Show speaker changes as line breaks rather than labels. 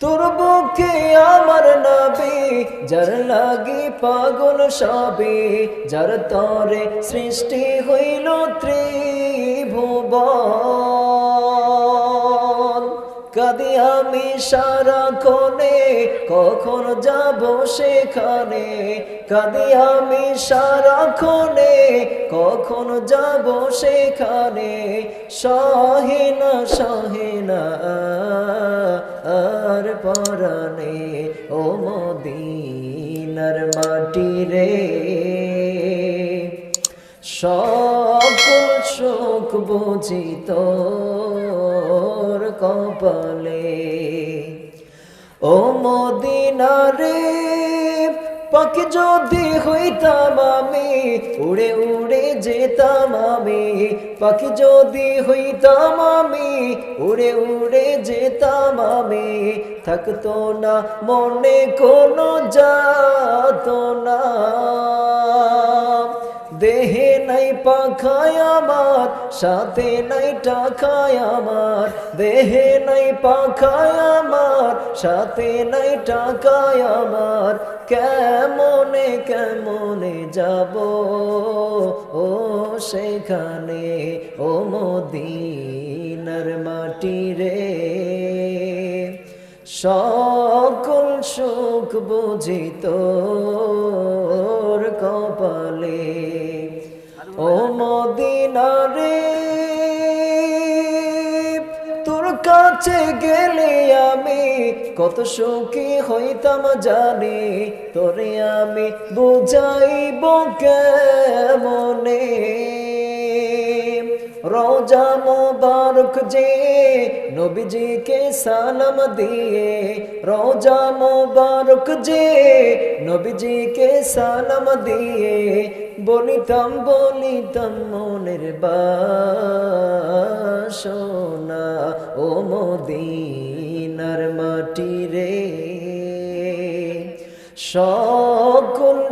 তোর বুকে আমার যার লাগি পাগল সবে যার তরে সৃষ্টি হইল ত্রিভুবন। কাদি আমি সারা কোনে কখন যাব সেখানে? কাদি আমি সারা কোনে কখন যাব সেখানে? সহিনা সহিনা আর পরানে ও মদিনার মাটি রে। সকল সুখ বুঝি তোর কপালে। ও মদিনারে পাখি যদি হইতাম আমি, উড়ে উড়ে যেতাম আমি পাখি যদি হইতাম আমি, উড়ে উড়ে যেতাম আমি, থাকতো না মনে কোনো যাত না পাখায় সাথে নাই টাকায় আমার, দেহে নাই পাখায় সাথে নাই টাকায় আমার, কেমনে কেমনে যাব? ও সেখানে, ও মদিনার মাটি রে। সকল সুখ বুঝি তোর কপালে। ও মদিনারে তোর কাছে গেলে আমি কত সুখী হইতাম জানি তোরে আমি বুঝাইব কেমনে? রোজা মোবারক যে নবীজিকে সালাম দিয়ে, রোজা মোবারক যে নবীজিকে সালাম দিয়ে, বলিতাম বলিতাম মনের বাসনা, ও মদিনার মাটি রে। সকল